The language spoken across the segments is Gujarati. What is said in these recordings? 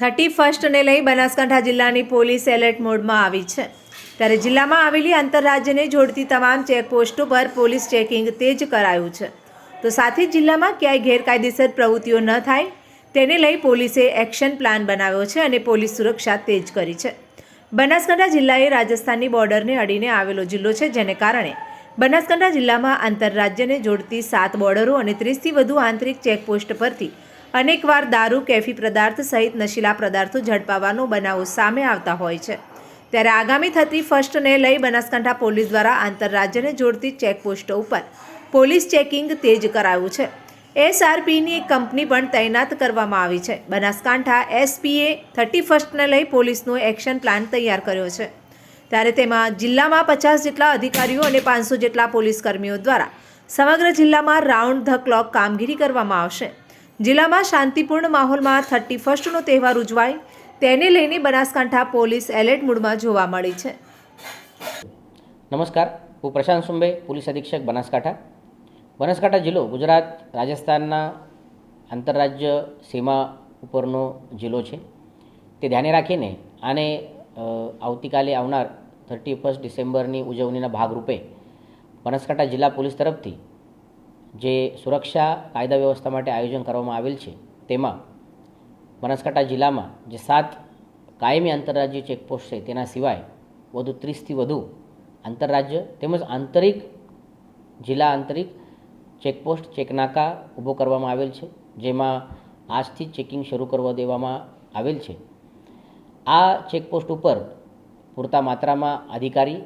થર્ટી ફર્સ્ટને લઈ બનાસકાંઠા જિલ્લાની પોલીસ એલર્ટ મોડમાં આવી છે. ત્યારે જિલ્લામાં આવેલી આંતરરાજ્યને જોડતી તમામ ચેકપોસ્ટો પર પોલીસ ચેકિંગ તેજ કરાયું છે. તો સાથે જિલ્લામાં ક્યાંય ગેરકાયદેસર પ્રવૃત્તિઓ ન થાય, તેને લઈ પોલીસે એક્શન પ્લાન બનાવ્યો છે અને પોલીસ સુરક્ષા તેજ કરી છે. બનાસકાંઠા જિલ્લા એ રાજસ્થાનની બોર્ડરને અડીને આવેલો જિલ્લો છે, જેને કારણે બનાસકાંઠા જિલ્લામાં આંતરરાજ્યને જોડતી સાત બોર્ડરો અને ત્રીસથી વધુ આંતરિક ચેકપોસ્ટ પરથી અનેકવાર દારૂ, કેફી પદાર્થ સહિત નશીલા પદાર્થો ઝડપાવાનો બનાવો સામે આવતા હોય છે. ત્યારે આગામી થતી ફર્સ્ટને લઈ બનાસકાંઠા પોલીસ દ્વારા આંતરરાજ્યને જોડતી ચેકપોસ્ટો ઉપર પોલીસ ચેકિંગ તેજ કરાયું છે. એસઆરપીની એક કંપની પણ તૈનાત કરવામાં આવી છે. બનાસકાંઠા એસપીએ થર્ટી ફર્સ્ટને લઈ પોલીસનો એક્શન પ્લાન તૈયાર કર્યો છે. ત્યારે તેમાં જિલ્લામાં પચાસ જેટલા અધિકારીઓ અને પાંચસો જેટલા પોલીસ કર્મીઓ દ્વારા સમગ્ર જિલ્લામાં રાઉન્ડ ધ ક્લોક કામગીરી કરવામાં આવશે. જિલ્લામાં શાંતિપૂર્ણ માહોલમાં થર્ટી ફર્સ્ટનો તહેવાર ઉજવાય, તેને લઈને બનાસકાંઠા પોલીસ એલર્ટ મૂડમાં જોવા મળી છે. નમસ્કાર, હું પ્રશાંત સુંબે, પોલીસ અધિક્ષક બનાસકાંઠા. બનાસકાંઠા જિલ્લો ગુજરાત, રાજસ્થાનના આંતરરાજ્ય સીમા ઉપરનો જિલ્લો છે. તે ધ્યાને રાખીને આને આવતીકાલે આવનાર થર્ટી ફર્સ્ટ ડિસેમ્બરની ઉજવણીના ભાગરૂપે બનાસકાંઠા જિલ્લા પોલીસ તરફથી જે સુરક્ષા કાયદા વ્યવસ્થા માટે આયોજન કરવામાં આવેલ છે, તેમાં બનાસકાંઠા જિલ્લામાં જે સાત કાયમી આંતરરાજ્ય ચેકપોસ્ટ છે, તેના સિવાય વધુ ત્રીસથી વધુ આંતરરાજ્ય તેમજ આંતરિક જિલ્લા આંતરિક ચેકપોસ્ટ ચેકનાકા ઊભો કરવામાં આવેલ છે, જેમાં આજથી ચેકિંગ શરૂ કરવા દેવામાં આવેલ છે. આ ચેકપોસ્ટ ઉપર પૂરતા માત્રામાં અધિકારી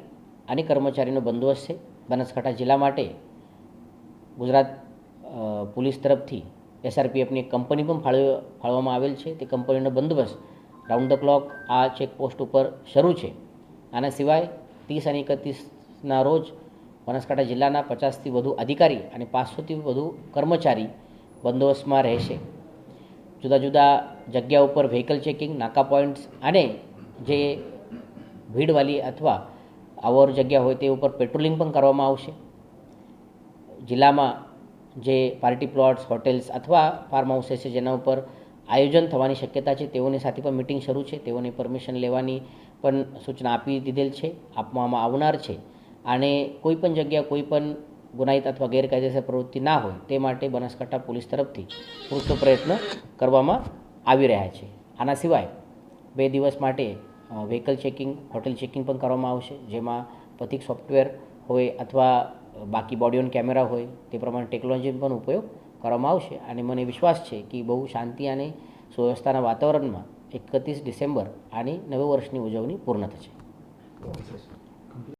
અને કર્મચારીનો બંદોબસ્ત છે. બનાસકાંઠા જિલ્લા માટે ગુજરાત પોલીસ તરફથી એસઆરપીએફની કંપની પણ ફાળવ, ફાળવવામાં આવેલ છે. તે કંપનીનો બંદોબસ્ત રાઉન્ડ ધ ક્લોક આ ચેકપોસ્ટ ઉપર શરૂ છે. આના સિવાય ત્રીસ અને એકત્રીસના રોજ બનાસકાંઠા જિલ્લાના પચાસથી વધુ અધિકારી અને પાંચસોથી વધુ કર્મચારી બંદોબસ્તમાં રહેશે. જુદા જુદા જગ્યા ઉપર વ્હીકલ ચેકિંગ નાકા પોઈન્ટ્સ અને જે ભીડવાળી અથવા આવર જગ્યા હોય તે ઉપર પેટ્રોલિંગ પણ કરવામાં આવશે. જિલ્લામાં જે પાર્ટી પ્લોટ્સ, હોટેલ્સ અથવા ફાર્મ હાઉસીસ છે જેના ઉપર આયોજન થવાની શક્યતા છે, તેઓની સાથે પણ મિટિંગ શરૂ છે. તેઓની પરમિશન લેવાની પણ સૂચના આપી દીધેલ છે, આપવામાં આવનાર છે. અને કોઈ પણ જગ્યા કોઈ પણ ગુનાહિત અથવા ગેરકાયદેસર પ્રવૃત્તિ ના હોય તે માટે બનાસકાંઠા પોલીસ તરફથી પૂરતો પ્રયત્ન કરવામાં આવી રહ્યા છે. આના સિવાય બે દિવસ માટે વ્હીકલ ચેકિંગ હોટેલ ચેકિંગ પણ કરવામાં આવશે, જેમાં પથિક સોફ્ટવેર હોય અથવા બાકી બોડી ઓન કેમેરા હોય, તે પ્રમાણે ટેકનોલોજીનો પણ ઉપયોગ કરવામાં આવશે. અને મને વિશ્વાસ છે કે બહુ શાંતિ અને સુવ્યવસ્થાના વાતાવરણમાં એકત્રીસ ડિસેમ્બર આની નવ વર્ષની ઉજવણી પૂર્ણ થશે.